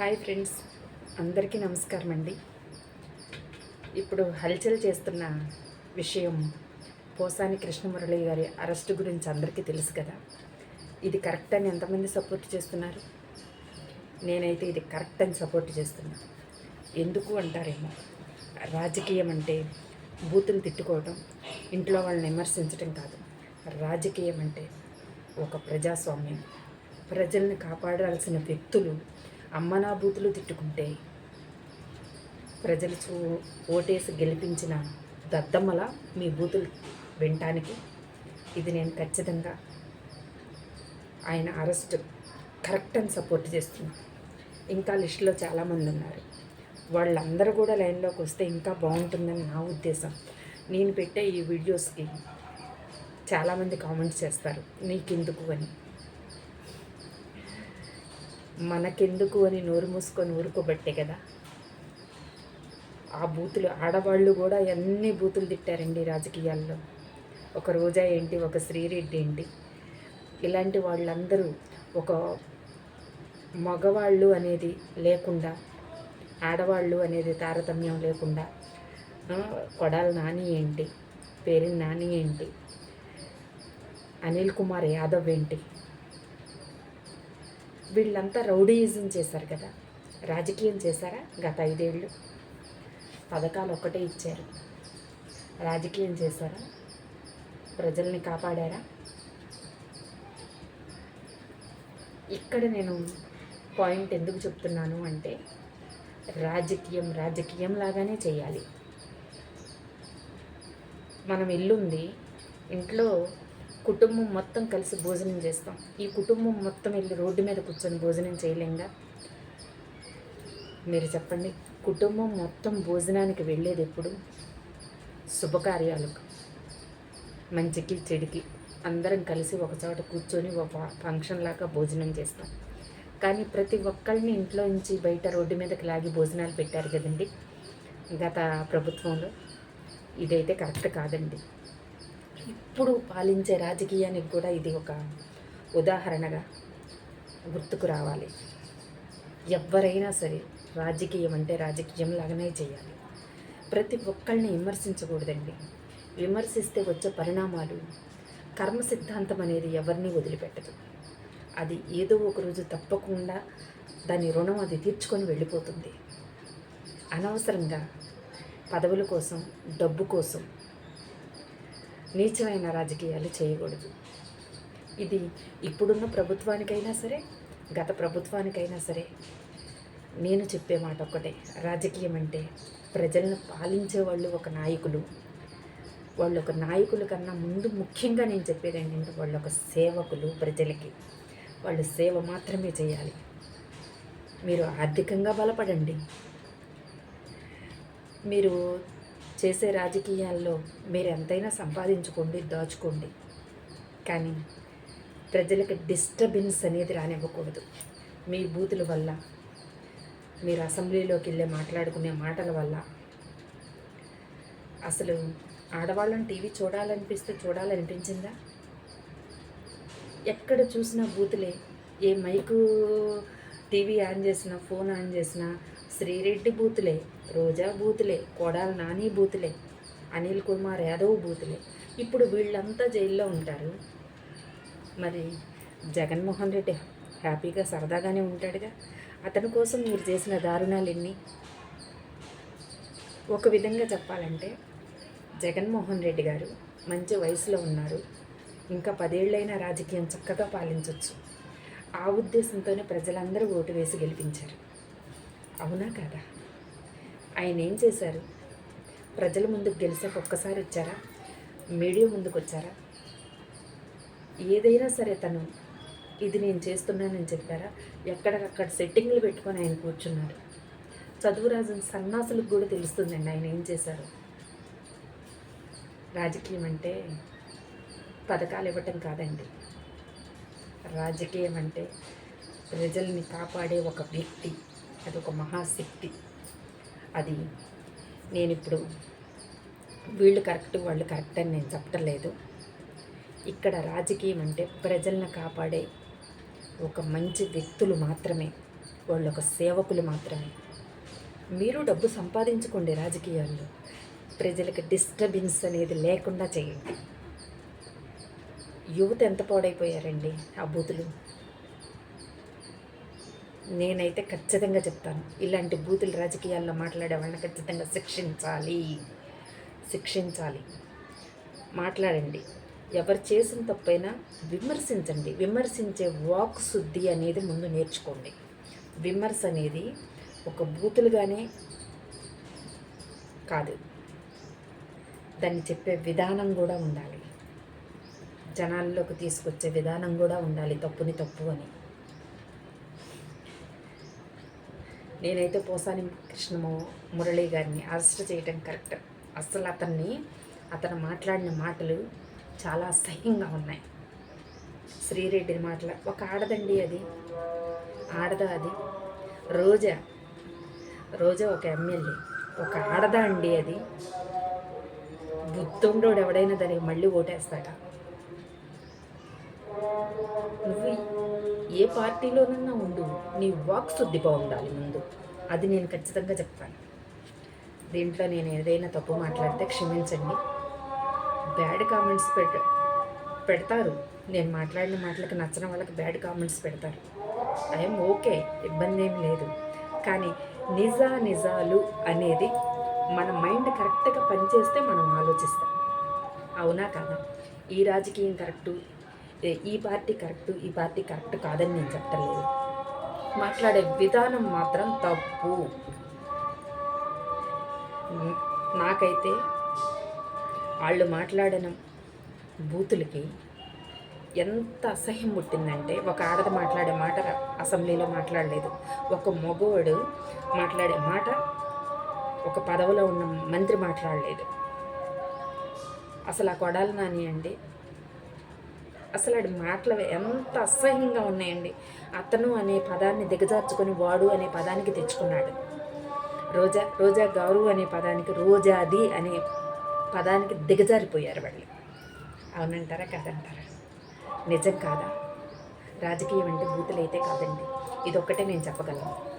Hi friends అందరికీ నమస్కారం అండి. ఇప్పుడు హల్చల్ చేస్తున్న విషయం పోసాని కృష్ణమురళి గారి అరెస్ట్ గురించి అందరికీ తెలుసు కదా. ఇది కరెక్ట్ అని ఎంతమంది సపోర్ట్ చేస్తున్నారు? నేనైతే ఇది కరెక్ట్ అని సపోర్ట్ చేస్తున్నా. ఎందుకు అంటారేమో? రాజకీయం అంటే బూతులు తిట్టుకోవడం ఇంట్లో వాళ్ళని విమర్శించడం కాదు. రాజకీయం అంటే ఒక ప్రజాస్వామ్యం. ప్రజల్ని కాపాడాల్సిన వ్యక్తులు అమ్మనా బూతులు తిట్టుకుంటే ప్రజలు చూ ఓటేసి గెలిపించిన దద్దమ్మల మీ బూతులు వినటానికి ఇది నేను ఖచ్చితంగా ఆయన అరెస్ట్ కరెక్ట్ అని సపోర్ట్ చేస్తున్నా. ఇంకా లిస్టులో చాలామంది ఉన్నారు. వాళ్ళందరూ కూడా లైన్లోకి వస్తే ఇంకా బాగుంటుందని నా ఉద్దేశం. నేను పెట్టే ఈ వీడియోస్కి చాలామంది కామెంట్స్ చేస్తారు నీకెందుకు అని. మనకెందుకు అని నోరు మూసుకొని ఊరుకోబట్టే కదా. ఆ బూతులు ఆడవాళ్ళు కూడా అన్ని బూతులు తిట్టారండి రాజకీయాల్లో. ఒక రోజా ఏంటి ఒక శ్రీరెడ్డి ఏంటి? ఇలాంటి వాళ్ళందరూ ఒక మగవాళ్ళు అనేది లేకుండా ఆడవాళ్ళు అనేది తారతమ్యం లేకుండా కొడాలి కొడాల నాని ఏంటి పేరు నాని ఏంటి అనిల్ కుమార్ యాదవ్ ఏంటి వీళ్ళంతా రౌడీయిజం చేశారు కదా. రాజకీయం చేశారా? గత ఐదేళ్ళు. పథకాలు ఒక్కటే ఇచ్చారు. రాజకీయం చేశారా? ప్రజల్ని కాపాడారా? ఇక్కడ నేను పాయింట్ ఎందుకు చెప్తున్నాను అంటే రాజకీయం రాజకీయం లాగానే చేయాలి. మనం ఇల్లుంది ఇంట్లో కుటుంబం మొత్తం కలిసి భోజనం చేస్తాం. ఈ కుటుంబం మొత్తం వెళ్ళి రోడ్డు మీద కూర్చొని భోజనం చేయలేంగా? మీరు చెప్పండి కుటుంబం మొత్తం భోజనానికి వెళ్ళేది ఎప్పుడు? శుభకార్యాలకు. మంచికి చెడికి అందరం కలిసి ఒక చోట కూర్చొని ఒక ఫంక్షన్ లాగా భోజనం చేస్తాం. కానీ ప్రతి ఒక్కరిని ఇంట్లో నుంచి బయట రోడ్డు మీదకి లాగి భోజనాలు పెట్టారు కదండి? గత ప్రభుత్వంలో ఇదైతే కరెక్ట్ కాదండి. ఇప్పుడు పాలించే రాజకీయానికి కూడా ఇది ఒక ఉదాహరణగా గుర్తుకు రావాలి. ఎవరైనా సరే రాజకీయం అంటే రాజకీయం లాగానే చేయాలి. ప్రతి ఒక్కళ్ళని విమర్శించకూడదండి. విమర్శిస్తే వచ్చే పరిణామాలు కర్మ సిద్ధాంతం అనేది ఎవరిని వదిలిపెట్టదు. అది ఏదో ఒక రోజు తప్పకుండా దాని రుణం అది తీర్చుకొని వెళ్ళిపోతుంది. అనవసరంగా పదవుల కోసం డబ్బు కోసం నీచమైన రాజకీయాలు చేయకూడదు. ఇది ఇప్పుడున్న ప్రభుత్వానికైనా సరే గత ప్రభుత్వానికైనా సరే నేను చెప్పే మాట ఒక్కటే. రాజకీయం అంటే ప్రజలను పాలించే వాళ్ళు ఒక నాయకులు. వాళ్ళు ఒక నాయకుల కన్నా ముందు ముఖ్యంగా నేను చెప్పేది ఏంటంటే వాళ్ళు ఒక సేవకులు ప్రజలకి. వాళ్ళు సేవ మాత్రమే చేయాలి. మీరు ఆర్థికంగా బలపడండి. మీరు చేసే రాజకీయాల్లో మీరు ఎంతైనా సంపాదించుకోండి దాచుకోండి. కానీ ప్రజలకు డిస్టర్బెన్స్ అనేది రానివ్వకూడదు. మీ బూతుల వల్ల మీరు అసెంబ్లీలోకి వెళ్ళి మాట్లాడుకునే మాటల వల్ల. అసలు ఆడవాళ్ళని టీవీ చూడాలనిపిస్తే చూడాలనిపించిందా? ఎక్కడ చూసినా బూతులే. ఏ మైకు టీవీ ఆన్ చేసిన ఫోన్ ఆన్ చేసిన శ్రీరెడ్డి బూతులే రోజా బూతులే కొడాల నాని బూతులే అనిల్ కుమార్ యాదవ్ బూతులే. ఇప్పుడు వీళ్ళంతా జైల్లో ఉంటారు. మరి జగన్మోహన్ రెడ్డి హ్యాపీగా సరదాగానే ఉంటాడుగా? అతని కోసం మీరు చేసిన దారుణాలు ఎన్ని ఒక విధంగా చెప్పాలంటే జగన్మోహన్ రెడ్డి గారు మంచి వయసులో ఉన్నారు. ఇంకా పదేళ్ళైనా రాజకీయం చక్కగా పాలించవచ్చు ఆ ఉద్దేశంతోనే ప్రజలందరూ ఓటు వేసి గెలిపించారు. అవునా కాదా? ఆయన ఏం చేశారు? ప్రజల ముందుకు గెలిచాక ఒక్కసారి వచ్చారా? మీడియా ముందుకు వచ్చారా? ఏదైనా సరే తను ఇది నేను చేస్తున్నానని చెప్పారా? ఎక్కడికక్కడ సెట్టింగ్లు పెట్టుకొని ఆయన కూర్చున్నారు. చదువురాజు సన్నాసులకు కూడా తెలుస్తుందండి ఆయన ఏం చేశారు. రాజకీయం అంటే పథకాలు ఇవ్వటం కాదండి. రాజకీయం అంటే ప్రజల్ని కాపాడే ఒక వ్యక్తి అది ఒక మహాశక్తి. అది నేను ఇప్పుడు వీళ్ళు కరెక్ట్ వాళ్ళు కరెక్ట్ అని నేను చెప్పటలేదు. ఇక్కడ రాజకీయం అంటే ప్రజలను కాపాడే ఒక మంచి వ్యక్తులు మాత్రమే వాళ్ళు ఒక సేవకులు మాత్రమే. మీరు డబ్బు సంపాదించుకోండి రాజకీయాల్లో. ప్రజలకు డిస్టర్బెన్స్ అనేది లేకుండా చేయండి. యువత ఎంత పాడైపోయారండి ఆ బూతులు? నేనైతే ఖచ్చితంగా చెప్తాను. ఇలాంటి బూతులు రాజకీయాల్లో మాట్లాడే వాళ్ళని ఖచ్చితంగా శిక్షించాలి. శిక్షించాలి. మాట్లాడండి. ఎవరు చేసిన తప్పైనా విమర్శించండి. విమర్శించే వాక్ శుద్ధి అనేది ముందు నేర్చుకోండి. విమర్శ అనేది ఒక బూతులుగానే కాదు. దాన్ని చెప్పే విధానం కూడా ఉండాలి. జనాల్లోకి తీసుకొచ్చే విధానం కూడా ఉండాలి తప్పుని తప్పు అని. నేనైతే పోసాని కృష్ణ మురళి గారిని అరెస్ట్ చేయటం కరెక్ట్. అసలు అతన్ని అతను మాట్లాడిన మాటలు చాలా అసహ్యంగా ఉన్నాయి. శ్రీరెడ్డి మాటల ఒక ఆడదండి అది. ఆడదా అది? రోజా. రోజా ఒక ఎమ్మెల్యే. ఒక ఆడదా అండి అది? బుద్ధుండోడు ఎవడైనా దానికి మళ్ళీ ఓటేస్తాడా? నువ్వు ఏ పార్టీలోనన్నా ఉండు నీ వాక్ శుద్ధి బాగుండాలి ముందు. అది నేను ఖచ్చితంగా చెప్తాను. దీంట్లో నేను ఏదైనా తప్పు మాట్లాడితే క్షమించండి. బ్యాడ్ కామెంట్స్ పెట్ పెడతారు. నేను మాట్లాడిన మాటలకు నచ్చిన వాళ్ళకి బ్యాడ్ కామెంట్స్ పెడతారు. ఐఎమ్ ఓకే ఇబ్బంది ఏం లేదు. కానీ నిజా నిజాలు అనేది మన మైండ్ కరెక్ట్గా పనిచేస్తే మనం ఆలోచిస్తాం. అవునా కాదా? ఈ రాజకీయం కరెక్టు ఈ పార్టీ కరెక్ట్ ఈ పార్టీ కరెక్ట్ కాదని నేను చెప్పలేదు మాట్లాడే విధానం మాత్రం తప్పు. నాకైతే వాళ్ళు మాట్లాడిన బూతులకి ఎంత అసహ్యం పుట్టిందంటే ఒక ఆడద మాట్లాడే మాట అసెంబ్లీలో మాట్లాడలేదు. ఒక మగవాడు మాట్లాడే మాట ఒక పదవిలో ఉన్న మంత్రి మాట్లాడలేదు. అసలు ఆ కొడాలి నాని అండి అసలు ఆడి మాటలు ఎంత అసహ్యంగా ఉన్నాయండి. అతను అనే పదాన్ని దిగజార్చుకొని వాడు అనే పదానికి తెచ్చుకున్నాడు. రోజా రోజా గౌరవ్ అనే పదానికి రోజాది అనే పదానికి దిగజారిపోయారు వాళ్ళు. అవునంటారా కాదంటారా? నిజం కాదా? రాజకీయం అంటే బూతులైతే కాదండి. ఇదొక్కటే నేను చెప్పగలను.